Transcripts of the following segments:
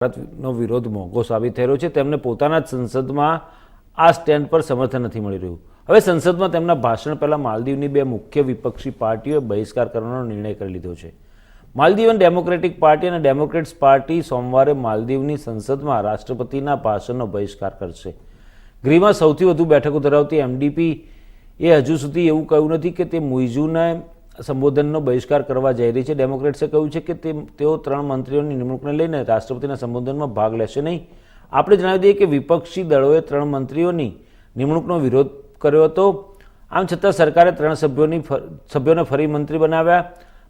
ભારતનો વિરોધ મોંઘો સાબિત થઈ રહ્યો છે. તેમને પોતાના જ સંસદમાં આ સ્ટેન્ડ પર સમર્થન નથી મળી રહ્યું. હવે સંસદમાં તેમના ભાષણ પહેલાં માલદીવની બે મુખ્ય વિપક્ષી પાર્ટીઓએ બહિષ્કાર કરવાનો નિર્ણય કરી લીધો છે. માલદીવન ડેમોક્રેટિક પાર્ટી અને ડેમોક્રેટ્સ પાર્ટી સોમવારે માલદીવની સંસદમાં રાષ્ટ્રપતિના ભાષણનો બહિષ્કાર કરશે. ગૃહમાં સૌથી વધુ બેઠકો ધરાવતી એમડીપી એ હજુ સુધી એવું કહ્યું નથી કે તે મુઇઝુને સંબોધનનો બહિષ્કાર કરવા જઈ રહી છે. ડેમોક્રેટ્સે કહ્યું છે કે તેઓ ત્રણ મંત્રીઓની નિમણૂકને લઈને રાષ્ટ્રપતિના સંબોધનમાં ભાગ લેશે નહીં. આપણે જણાવી દઈએ કે વિપક્ષી દળોએ ત્રણ મંત્રીઓની નિમણૂકનો વિરોધ કર્યો હતો. આમ છતાં સરકારે ત્રણ સભ્યોની સભ્યોને ફરી મંત્રી બનાવ્યા.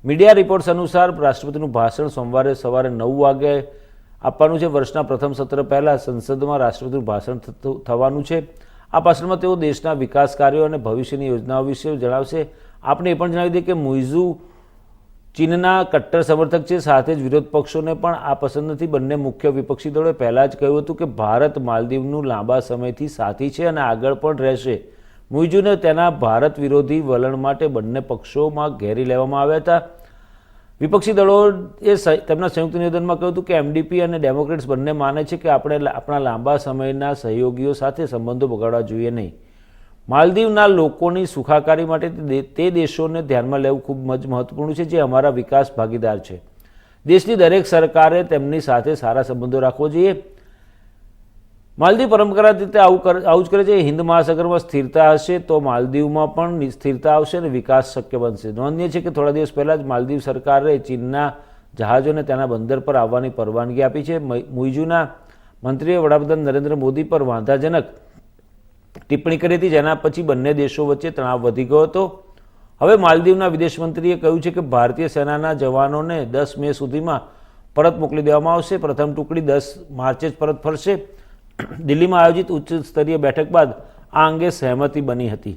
મીડિયા રિપોર્ટ્સ અનુસાર રાષ્ટ્રપતિનું ભાષણ સોમવારે સવારે નવ વાગે આપવાનું છે. વર્ષના પ્રથમ સત્ર પહેલાં સંસદમાં રાષ્ટ્રપતિનું ભાષણ થવાનું છે. આ ભાષણમાં તેઓ દેશના વિકાસ કાર્યો અને ભવિષ્યની યોજનાઓ વિશે જણાવશે. આપણે એ પણ જણાવી દઈએ કે મુઇઝુ ચીનના કટ્ટર સમર્થક છે, સાથે જ વિરોધ પક્ષોને પણ આ પસંદ નથી. બંને મુખ્ય વિપક્ષી દળોએ પહેલાં જ કહ્યું હતું કે ભારત માલદીવનું લાંબા સમયથી સાથી છે અને આગળ પણ રહેશે. મુઇઝુને તેના ભારત વિરોધી વલણ માટે બંને પક્ષોમાં ઘેરી લેવામાં આવ્યા હતા. વિપક્ષી દળોએ તેમના સંયુક્ત નિવેદનમાં કહ્યું હતું કે એમડીપી અને ડેમોક્રેટ્સ બંને માને છે કે આપણે આપણા લાંબા સમયના સહયોગીઓ સાથે સંબંધો બગાડવા જોઈએ નહીં. માલદીવના લોકોની સુખાકારી માટે તે દેશોને ધ્યાનમાં લેવું ખૂબ જ મહત્વપૂર્ણ છે, જે અમારા વિકાસ ભાગીદાર છે. દેશની દરેક સરકારે તેમની સાથે સારા સંબંધો રાખવો જોઈએ. માલદીવ પરંપરાગત રીતે આવું આવું જ કરે છે. હિન્દ મહાસાગરમાં સ્થિરતા હશે તો માલદીવમાં પણ સ્થિરતા આવશે અને વિકાસ શક્ય બનશે. નોંધનીય છે કે થોડા દિવસ પહેલાં જ માલદીવ સરકારે ચીનના જહાજોને તેના બંદર પર આવવાની પરવાનગી આપી છે. મુઈજુના મંત્રીએ વડાપ્રધાન નરેન્દ્ર મોદી પર વાંધાજનક ટિપ્પણી કરી હતી, જેના પછી બંને દેશો વચ્ચે તણાવ વધી ગયો હતો. હવે માલદીવના વિદેશ મંત્રીએ કહ્યું છે કે ભારતીય સેનાના જવાનોને દસ મે સુધીમાં પરત મોકલી દેવામાં આવશે. પ્રથમ ટુકડી દસ માર્ચે જ પરત ફરશે. દિલ્હીમાં આયોજિત ઉચ્ચ સ્તરીય બેઠક બાદ આ અંગે સહેમતિ બની હતી.